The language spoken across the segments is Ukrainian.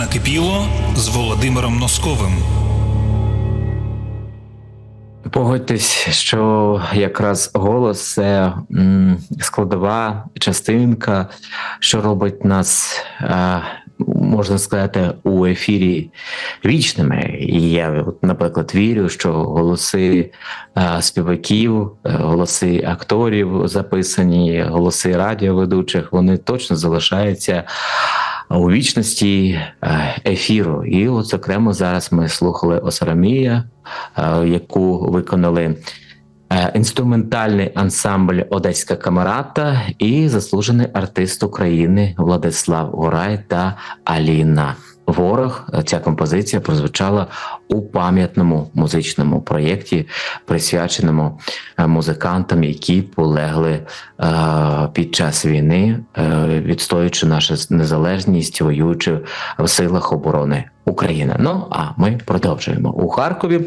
накипіло з Володимиром Носковим. Погодьтесь, що якраз голос це складова частинка, що робить нас, е, можна сказати, у ефірі вічними. І я, наприклад, вірю, що голоси е, співаків, е, голоси акторів записані, голоси радіоведучих, вони точно залишаються. У вічності е, ефіру, і от зокрема зараз ми слухали Осарамія, е, яку виконали е, інструментальний ансамбль Одеська камерата і заслужений артист України Владислав Горай та Аліна Ворог. Ця композиція прозвучала у пам'ятному музичному проєкті, присвяченому е, музикантам, які полегли е, під час війни, е, відстоюючи нашу незалежність, воюючи в силах оборони України. Ну а ми продовжуємо у Харкові.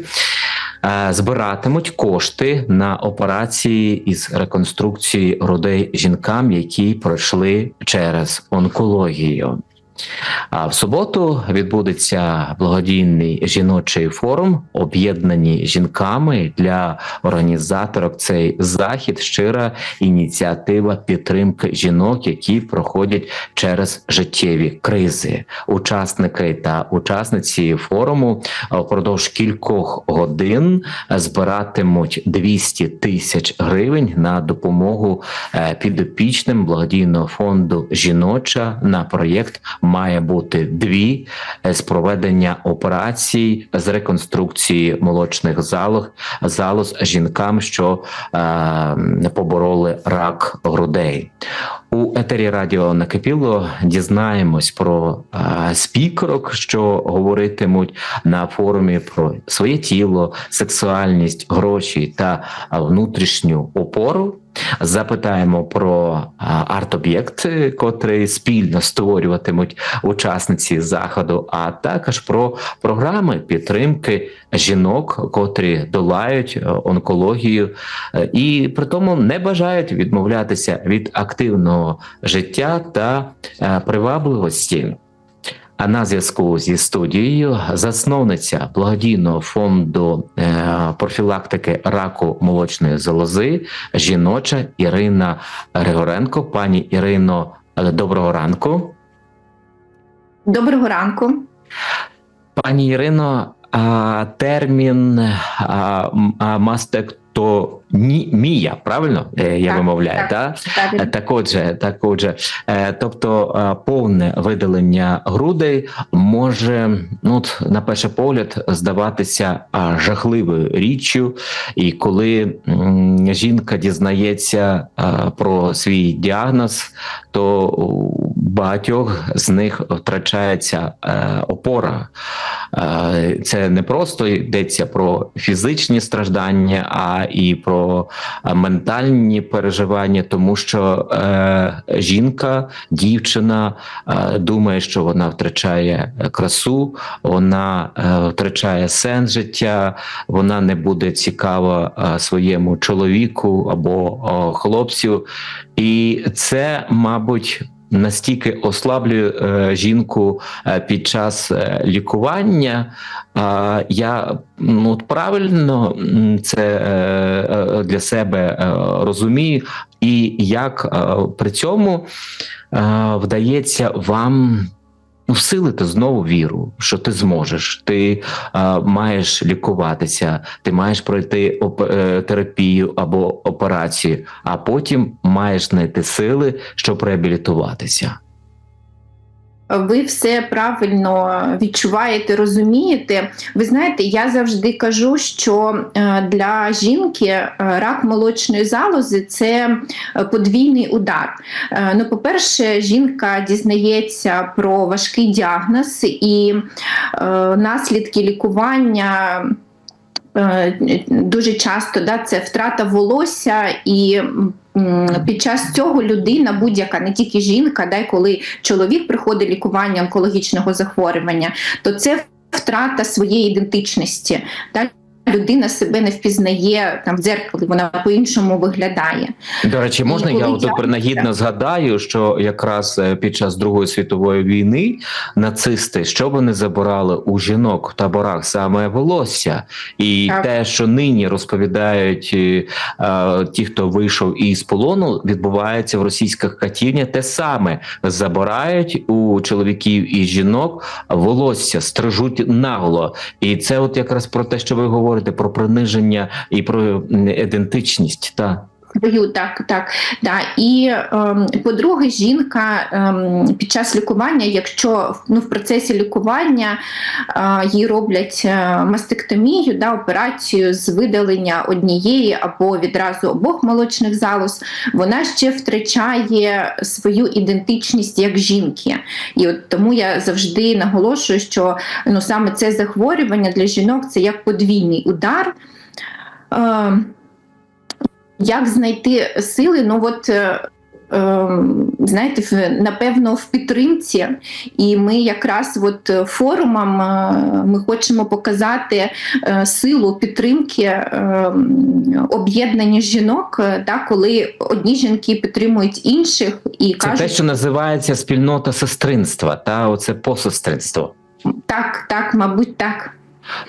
е, Збиратимуть кошти на операції із реконструкції грудей жінкам, які пройшли через онкологію. А в суботу відбудеться благодійний жіночий форум, об'єднані жінками для організаторок. Цей захід щира ініціатива підтримки жінок, які проходять через життєві кризи. Учасники та учасниці форуму впродовж кількох годин збиратимуть 200 тисяч гривень на допомогу е, підопічним благодійного фонду жіноча на проєкт має бути дві з проведення операцій з реконструкції молочних залог залоз жінкам, що е, побороли рак грудей. У етері радіо накипіло дізнаємось про е, спікерок, що говоритимуть на форумі про своє тіло, сексуальність, гроші та внутрішню опору. Запитаємо про арт-об'єкт, котрий спільно створюватимуть учасниці заходу, а також про програми підтримки жінок, котрі долають е, онкологію е, і при тому не бажають відмовлятися від активного життя та е, привабливості. А на зв'язку зі студією засновниця благодійного фонду е, профілактики раку молочної залози, жіноча Ірина Григоренко. Пані Ірино, е, доброго ранку. Доброго ранку. Пані Ірино, термін а, м- а, мастектомія, правильно е, я Так, вимовляю, так. так? Е, Так, отже, так, отже, е, тобто повне видалення грудей може, ну от, на перший погляд, здаватися жахливою річчю, і коли жінка дізнається про свій діагноз, то багатьох з них втрачається е, опора. Е, Це не просто йдеться про фізичні страждання, а і про е, ментальні переживання, тому що жінка, дівчина думає, що вона втрачає красу, вона втрачає сенс життя, вона не буде цікава своєму чоловіку або хлопцю, і це, мабуть. Настільки ослаблює е, жінку е, під час е, лікування. Я ну, от правильно це для себе розумію, і як при цьому вдається вам всилити знову віру, що ти зможеш, ти е, маєш лікуватися, ти маєш пройти е, терапію або операцію, а потім маєш знайти сили, щоб реабілітуватися. Ви все правильно відчуваєте, розумієте. Ви знаєте, я завжди кажу, що е, для жінки е, рак молочної залози це е, подвійний удар. Ну, по-перше, жінка дізнається про важкий діагноз і наслідки лікування. Е, Дуже часто да, це втрата волосся і під час цього людина, будь-яка, не тільки жінка, да, коли чоловік приходить лікування онкологічного захворювання, то це втрата своєї ідентичності. Да? Людина себе не впізнає там в дзеркалі, вона по-іншому виглядає. До речі, можна І я от принагідно згадаю, що якраз е, під час Другої світової війни нацисти що вони забирали у жінок в таборах саме волосся, і Так. те, що нині розповідають е, е, ті, хто вийшов із полону, відбувається в російських катівнях. Те саме забирають у чоловіків і жінок волосся, стрижуть нагло, і це от якраз про те, що ви говорите про приниження і про ідентичність. Та Свою, так, так. Да. І ем, по-друге, жінка ем, під час лікування, якщо ну, в процесі лікування е, їй роблять е, мастектомію, да, операцію з видалення однієї або відразу обох молочних залоз, вона ще втрачає свою ідентичність як жінки. І от тому я завжди наголошую, що ну, саме це захворювання для жінок це як подвійний удар. Е, як знайти сили? Ну от е, е, знаєте, в, напевно, в підтримці, і ми якраз от е, форумом ми хочемо показати силу підтримки об'єднання жінок, да, коли одні жінки підтримують інших і Це кажуть, те, що називається спільнота сестринства, та оце посестринство. так, так, мабуть, так.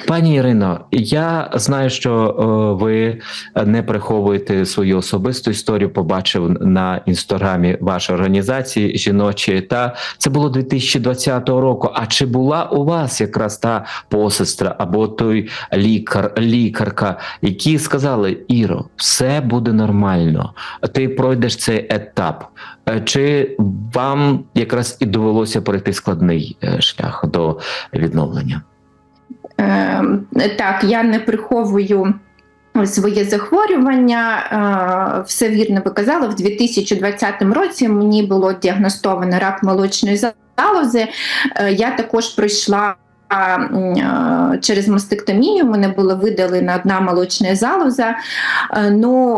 Пані Ірино, я знаю, що е, ви не приховуєте свою особисту історію. Побачив на інстаграмі вашої організації жіночі. Та це було 2020 року. А чи була у вас якраз та посестра або той лікар, лікарка, які сказали: Іро, все буде нормально, ти пройдеш цей етап? Е, Чи вам якраз і довелося пройти складний е, шлях до відновлення? Е, так, я не приховую своє захворювання. Е, все вірно ви казали, в 2020 році мені було діагностовано рак молочної залози. Е, я також пройшла. Е, Через мастектомію мене була видалена одна молочна залоза. Ну,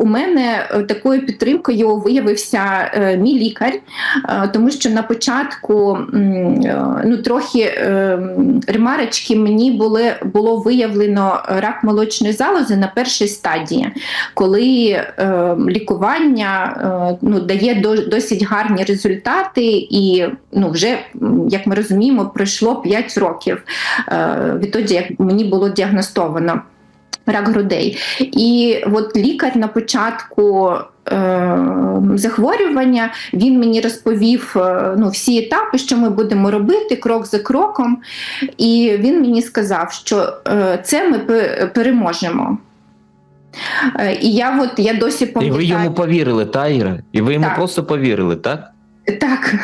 у мене е, такою підтримкою виявився е, мій лікар, тому що на початку ну, трохи ремарочки мені були, було виявлено рак молочної залози на першій стадії, коли лікування ну, дає досить гарні результати, і ну, вже, як ми розуміємо, пройшло 5 років е, відтоді, як мені було діагностовано. Рак грудей. І от лікар на початку е, захворювання він мені розповів е, ну, всі етапи, що ми будемо робити крок за кроком. І він мені сказав, що це ми переможемо. І я от я досі І ви йому повірили, та Іра? І ви йому Так. просто повірили, так? Так.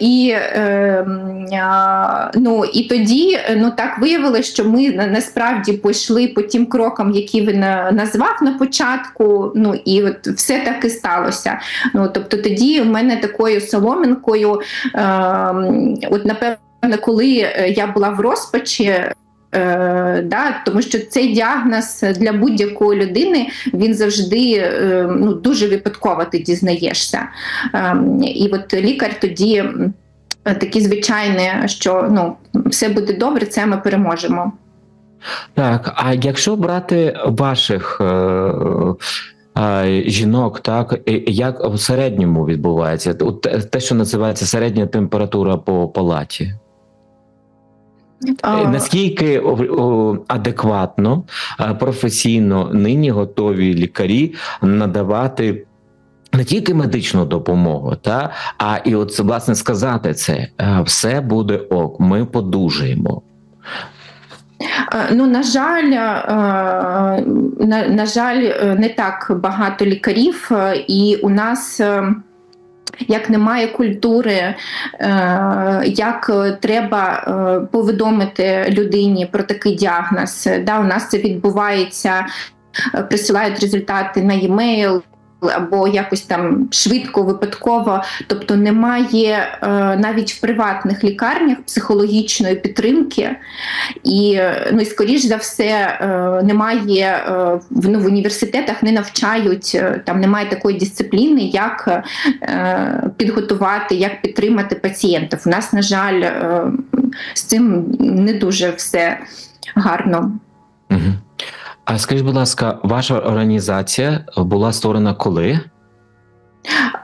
І, е, м, а, ну, і тоді ну, так виявилося, що ми насправді пішли по тим крокам, які він назвав на початку. Ну і от все так і сталося. Ну, тобто тоді в мене такою соломинкою, е, от напевно, коли я була в розпачі. Е, да, тому що цей діагноз для будь-якої людини він завжди е, ну, дуже випадково ти дізнаєшся. Ем, І от лікар тоді такі звичайне, що ну, все буде добре, це ми переможемо. Так, а якщо брати ваших е, е, жінок, так як в середньому відбувається? Те, що називається середня температура по палаті. Е, Наскільки адекватно, е, професійно нині готові лікарі надавати не тільки медичну допомогу, та а і от власне сказати це е, все буде ок, ми подужаємо. Ну, на жаль, на, на жаль, не так багато лікарів, і у нас. Е, Як немає культури, е, як е, треба е, повідомити людині про такий діагноз. Да, у нас це відбувається, е, присилають результати на e-mail, або якось там швидко, випадково. Тобто немає е, навіть в приватних лікарнях психологічної підтримки. І, ну, і скоріш за все, е, немає е, ну, в університетах не навчають, там немає такої дисципліни, як підготувати, як підтримати пацієнтів. У нас, на жаль, з цим не дуже все гарно. А скажіть, будь ласка, ваша організація була створена коли?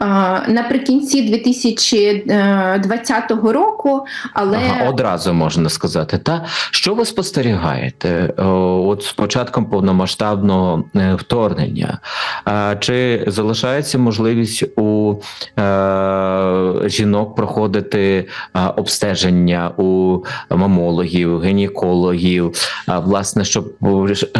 Е, Наприкінці 2020 року, але Ага, одразу можна сказати. Та що ви спостерігаєте О, от з початком повномасштабного е, вторгнення? Чи залишається можливість у е, жінок проходити е, обстеження у мамологів, гінекологів, а, власне, щоб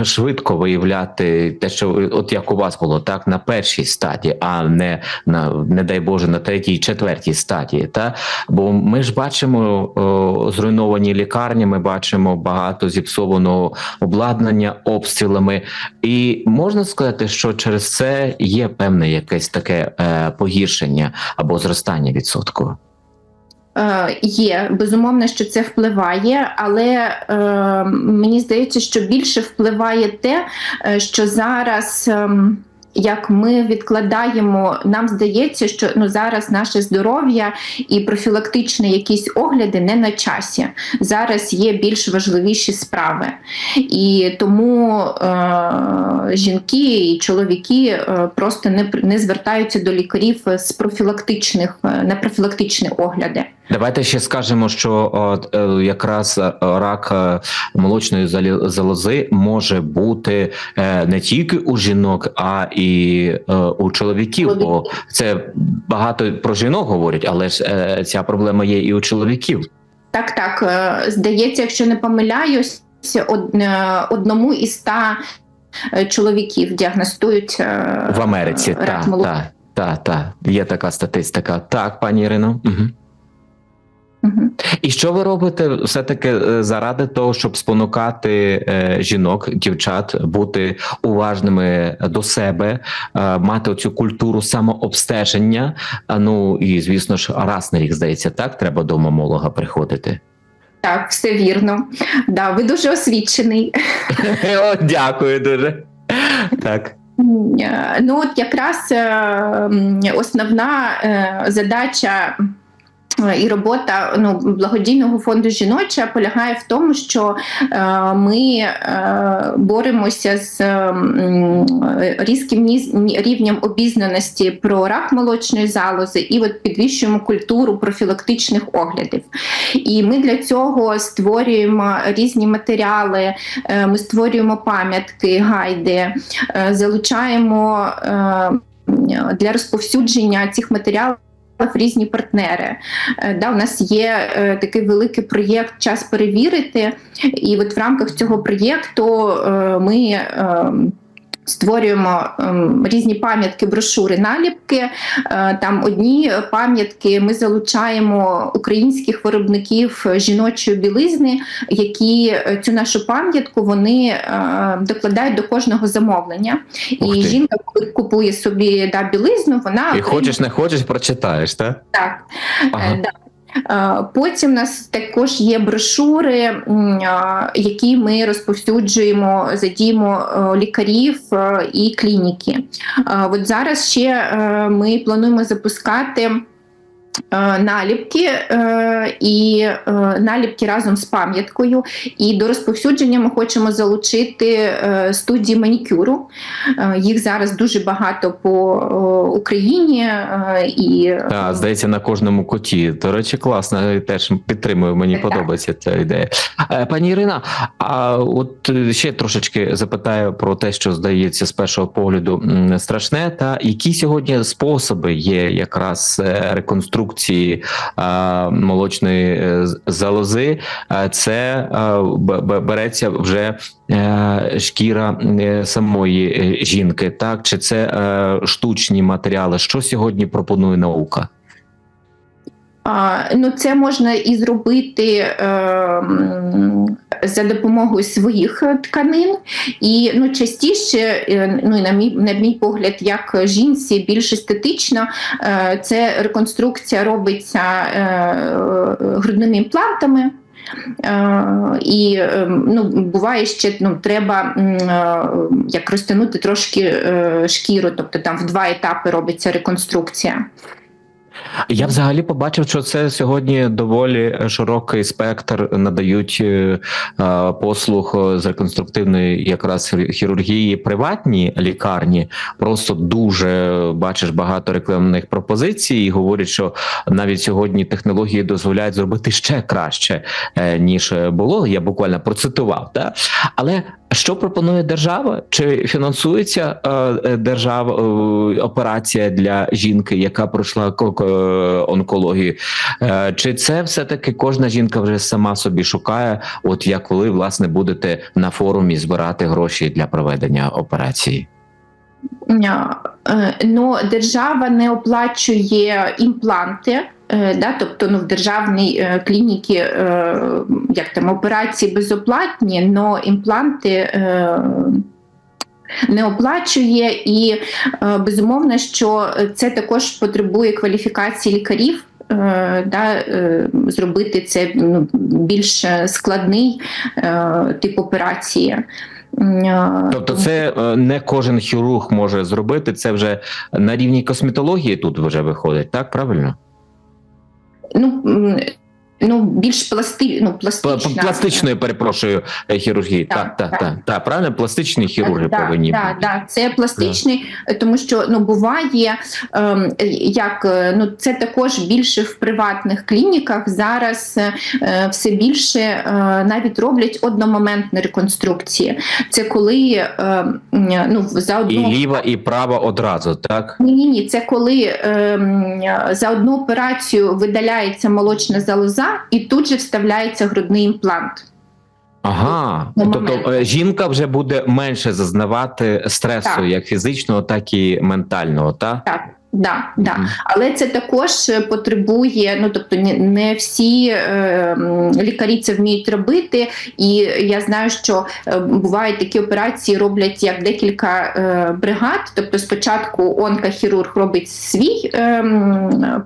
швидко виявляти те, що от як у вас було, так на першій стадії, а не на не дай Боже на третій, четвертій стадії, та? Бо ми ж бачимо о, зруйновані лікарні, ми бачимо багато зіпсованого обладнання обстрілами, і можна сказати, що через це є певне якесь таке е, погіршення або зростання відсотку. Е, Є безумовно, що це впливає, але е, мені здається, що більше впливає те, е, що зараз. ем, Як ми відкладаємо, нам здається, що ну зараз наше здоров'я і профілактичні якісь огляди не на часі. Зараз є більш важливіші справи, і тому е, жінки і чоловіки е, просто не, не звертаються до лікарів з профілактичних е, на профілактичні огляди. Давайте ще скажемо, що от, е, якраз рак молочної залози може бути не тільки у жінок, а і е, у чоловіків. Бо це багато про жінок говорять, але ж е, ця проблема є і у чоловіків. Так, так. е, Здається, якщо не помиляюсь, од- е, одному із ста е, чоловіків діагностують е, В Америці. Так, так, так, так. Є така статистика. Так, пані Ірино. Угу. І що ви робите все-таки е, заради того, щоб спонукати е, жінок, дівчат бути уважними до себе, е, мати цю культуру самообстеження? Ну і звісно ж, раз на рік здається, так треба до мамолога приходити. Так, все вірно. Да, ви дуже освічений. О, дякую дуже. Так. Ну, от якраз основна задача. Е, І робота ну, благодійного фонду жіноча полягає в тому, що е, ми е, боремося з м, різким рівнем обізнаності про рак молочної залози і от підвищуємо культуру профілактичних оглядів. І ми для цього створюємо різні матеріали, е, ми створюємо пам'ятки, гайди, е, залучаємо е, для розповсюдження цих матеріалів. Різні партнери. Е, Да, у нас є е, такий великий проєкт Час перевірити. І от в рамках цього проєкту е, ми е, створюємо ем, різні пам'ятки, брошури, наліпки. Е, Там одні пам'ятки ми залучаємо українських виробників жіночої білизни, які е, цю нашу пам'ятку вони е, докладають до кожного замовлення. І жінка, коли купує собі да, білизну, вона І хочеш, не хочеш, прочитаєш, так? так. Ага. Е, да. Потім у нас також є брошури, які ми розповсюджуємо, задіємо е, лікарів е, і клініки. От зараз ще е, ми плануємо запускати. Е, Наліпки е, і е, наліпки разом з пам'яткою. І до розповсюдження ми хочемо залучити студії манікюру. Їх зараз дуже багато по Україні. І Так, здається, на кожному коті. До речі, класно. Теж підтримую. Мені Так. подобається ця ідея. Пані Ірина, а от ще трошечки запитаю про те, що здається з першого погляду страшне. Та які сьогодні способи є якраз реконструкції е, молочної е, залози? Е, Це е, береться вже шкіра самої жінки, так чи це штучні матеріали? Що сьогодні пропонує наука? А, Ну, це можна і зробити е, за допомогою своїх е, тканин. І ну, частіше, е, ну, на мій, на мій погляд, як жінці більш естетично, е, це реконструкція робиться грудними імплантами. І е, ну, буває ще ну, треба як розтягнути трошки шкіру, тобто там в два етапи робиться реконструкція. Я взагалі побачив, що це сьогодні доволі широкий спектр надають е, е, послуг з реконструктивної якраз хірургії приватні лікарні. Просто дуже бачиш багато рекламних пропозицій. і Говорять, що навіть сьогодні технології дозволяють зробити ще краще е, ніж було. Я буквально процитував. Да? Але що пропонує держава? Чи фінансується е, е, держава е, операція для жінки, яка пройшла ко- ко- онкологію? Е, Чи це все таки кожна жінка вже сама собі шукає? От як коли власне будете на форумі збирати гроші для проведення операції? Е, Ну, держава не оплачує імпланти. е, Да, тобто ну, в державній клініці як там операції безоплатні, але імпланти не оплачує, і е, безумовно, що це також потребує кваліфікації лікарів. е, Да, е, зробити це ну, більш складний тип операції. Тобто, це не кожен хірург може зробити. Це вже на рівні косметології тут вже виходить, так правильно? ну, ну більш пласти, ну, пластична. Пластичної, перепрошую, е, хірургії. Так, Так, так, так. так. Так, правильно, пластичні хірурги да, повинні да, бути. да, це пластичний, тому що ну буває ем, як е, ну це також більше в приватних клініках. Зараз е, все більше е, навіть роблять одномоментні реконструкції. Це коли е, ну за І ліва, і права одразу, так? Ні, ні, ні, це коли ем, за одну операцію видаляється молочна залоза і тут же вставляється грудний імплант. Ага, тобто е, жінка вже буде менше зазнавати стресу, Так. як фізичного, так і ментального, так? Так, да, да. Але це також е, потребує, ну тобто не, всі е, лікарі це вміють робити. І я знаю, що е, бувають такі операції, роблять як декілька е, бригад. Тобто, спочатку онкохірург робить свій е,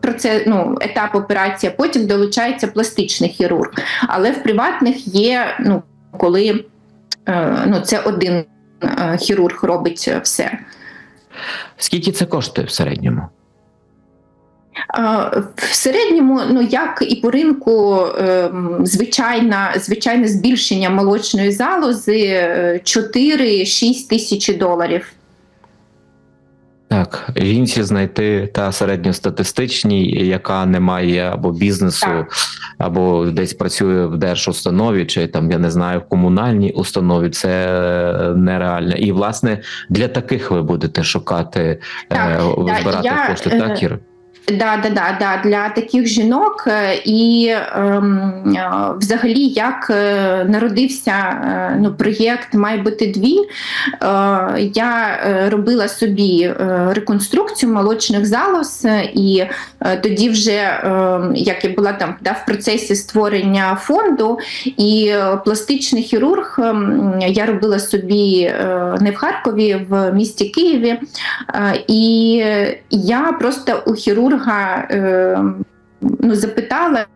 процес, ну, етап операції, а потім долучається пластичний хірург. Але в приватних є, ну коли е, ну, це один хірург робить все. Скільки це коштує в середньому? В середньому, ну як і по ринку, ем, звичайна, звичайне збільшення молочної залози е, 4-6 тисяч доларів. Так, інші знайти та середньостатистичній, яка не має або бізнесу, Так. або десь працює в держустанові, чи там я не знаю, в комунальній установі, це е, нереально. І власне для таких ви будете шукати Так, е, збирати я, кошти. е, Так, Кіра? Да, да, да, да, для таких жінок е, і ем, е, взагалі як е, народився ну, проєкт має бути дві. Е, я робила собі реконструкцію молочних залоз, і тоді вже е, як я була там да, в процесі створення фонду, і пластичний хірург ем, я робила собі не в Харкові, в місті Києві. І я просто у хірурга е, ну, запитала.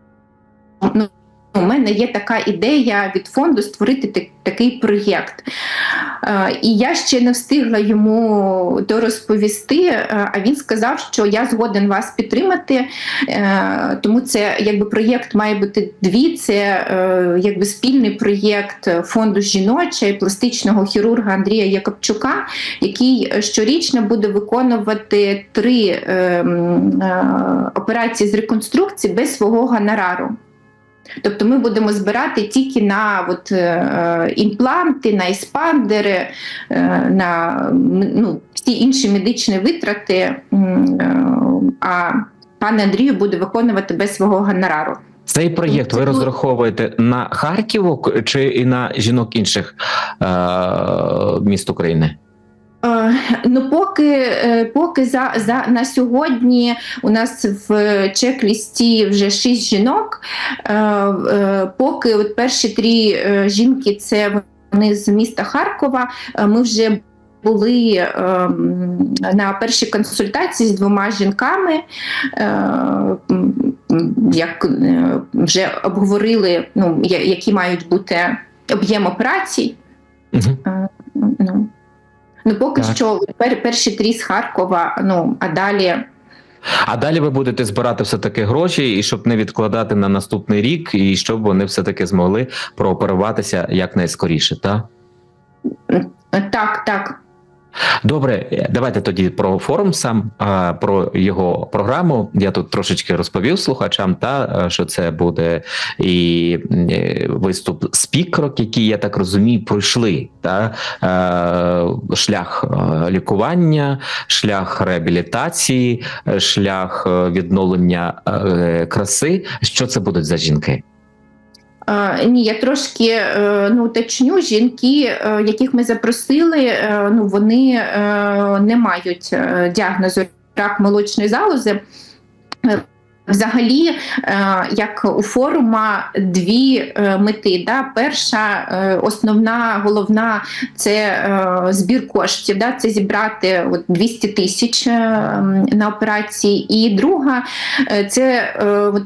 Ну, у мене є така ідея від фонду створити такий проєкт. Е, І я ще не встигла йому дорозповісти, е, а він сказав, що я згоден вас підтримати. Е, Тому це якби проєкт має бути дві. Це якби спільний проєкт фонду жіноча пластичного хірурга Андрія Якобчука, який щорічно буде виконувати три е, м, е, операції з реконструкції без свого гонорару. Тобто ми будемо збирати тільки на от, е, імпланти, на еспандери, е, на ну, всі інші медичні витрати, е, а пан Андрію буде виконувати без свого гонорару. Цей проєкт ви розраховуєте на Харківок чи і на жінок інших е, міст України? Ну, поки, е, поки за, за на сьогодні у нас в чек-лісті вже шість жінок. Е, е, Поки от перші три жінки це вони з міста Харкова. Ми вже були е, на першій консультації з двома жінками, е, як вже обговорили, ну, які мають бути об'єм операцій. Угу. Ну, ну поки Так. що пер, перші три з Харкова, ну а далі А далі ви будете збирати все таки гроші, і щоб не відкладати на наступний рік, і щоб вони все таки змогли прооперуватися якнайскоріше, так? Так, так. Добре, давайте тоді про форум сам, про його програму. Я тут трошечки розповів слухачам, та е, що це буде і е, виступ спікерок, які я так розумію, пройшли та е, шлях е, лікування, шлях реабілітації, е, шлях е, відновлення е, краси. Що це будуть за жінки? Ні, я трошки е, ну, уточню, жінки, е, яких ми запросили, е, ну, вони не мають діагнозу рак молочної залози. Взагалі, е, як у форума, дві е, мети. Да? Перша, е, основна, головна це збір коштів. Да? Це зібрати от, 200 тисяч на операції. І друга це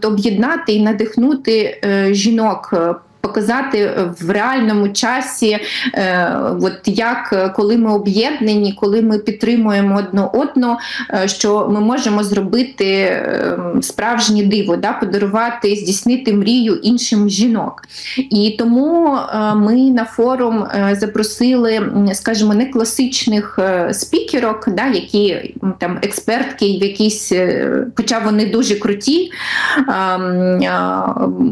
об'єднати і надихнути жінок. Е, Показати в реальному часі, е, от як е, коли ми об'єднані, коли ми підтримуємо одну одну, е, що ми можемо зробити е, справжнє диво, да, подарувати, здійснити мрію іншим жінок. І тому е, ми на форум е, запросили, скажімо, не класичних е, спікерок, да, які там експертки в якісь, е, хоча вони дуже круті, ем, е,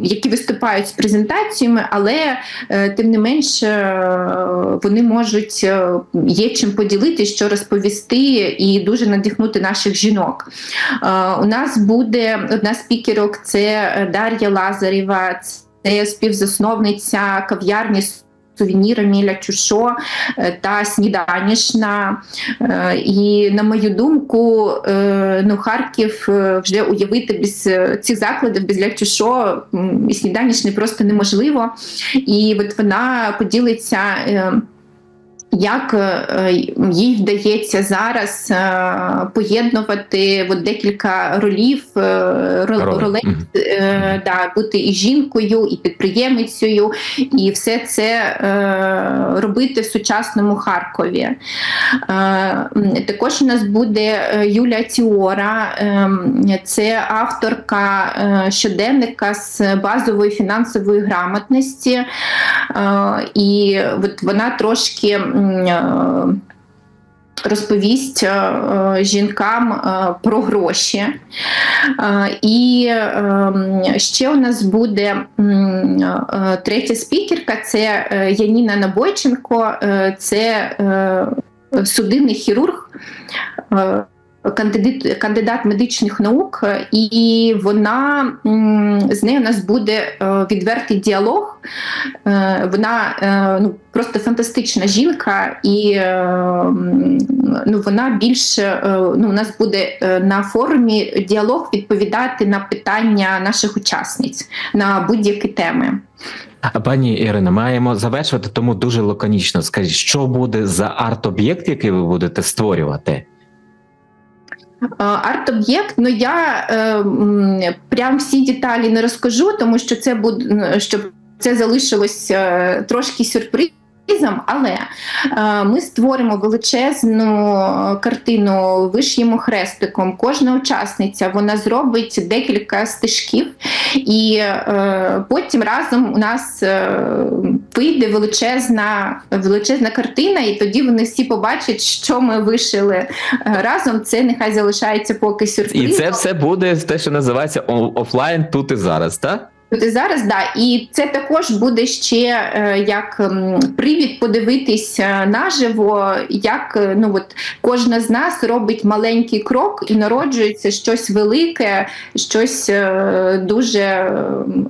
які виступають з презентаціями, але е, тим не менш е, вони можуть е, є чим поділити, що розповісти, і дуже надихнути наших жінок. У нас буде одна з спікерок, це Дар'я Лазарєва, це співзасновниця кав'ярні. Сувенірами Ля Чушо е, та сніданішна. Е, І на мою думку, е, ну Харків вже уявити без цих закладів, без Ля Чушо і сніданішний просто неможливо. І от вона поділиться. Е, Як е, їй вдається зараз е, поєднувати от декілька ролів, е, Ролей. ролей, Мгм. е, да, бути і жінкою, і підприємицею, і все це е, робити в сучасному Харкові. Е, також у нас буде е, Юлія Тіора, це авторка е, щоденника з базової фінансової грамотності. Е, і от вона трошки. Е, Розповість е, е, жінкам про гроші. І ще у нас буде третя спікерка це Яніна Набойченко, це судинний хірург. Кандидат, кандидат медичних наук, і вона з нею у нас буде е, відвертий діалог. Е, Вона е, ну, просто фантастична жінка, і ну, вона більше ну, у нас буде на форумі діалог відповідати на питання наших учасниць на будь-які теми. Пані Ірина, маємо завершувати, тому дуже лаконічно скажіть, що буде за арт-об'єкт, який ви будете створювати? Е, Арт-об'єкт, ну я е, прям всі деталі не розкажу, тому що це буде щоб це залишилось е, трошки сюрпризом. Але е, ми створимо величезну картину, виш'ємо хрестиком. Кожна учасниця вона зробить декілька стежків, і е, потім разом у нас е, вийде величезна, величезна картина, і тоді вони всі побачать, що ми вишили е, разом. Це нехай залишається поки сюрпризом. І це все буде те, що називається офлайн тут і зараз, так? Зараз, да, і це також буде ще е, як м, привід подивитись наживо, як е, ну от кожна з нас робить маленький крок і народжується щось велике, щось е, дуже е,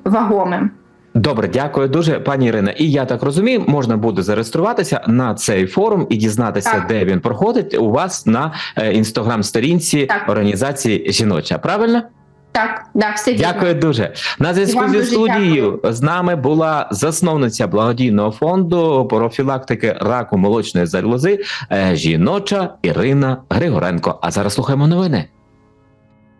вагоме. Добре, дякую дуже, пані Ірина. І я так розумію, можна буде зареєструватися на цей форум і дізнатися, Так. де він проходить у вас на інстаграм-сторінці організації жіноча. Правильно? Так, да, все вірно. Дякую дуже. На зв'язку зі студією з нами була засновниця благодійного фонду профілактики раку молочної залози е, жіноча Ірина Григоренко. А зараз слухаємо новини.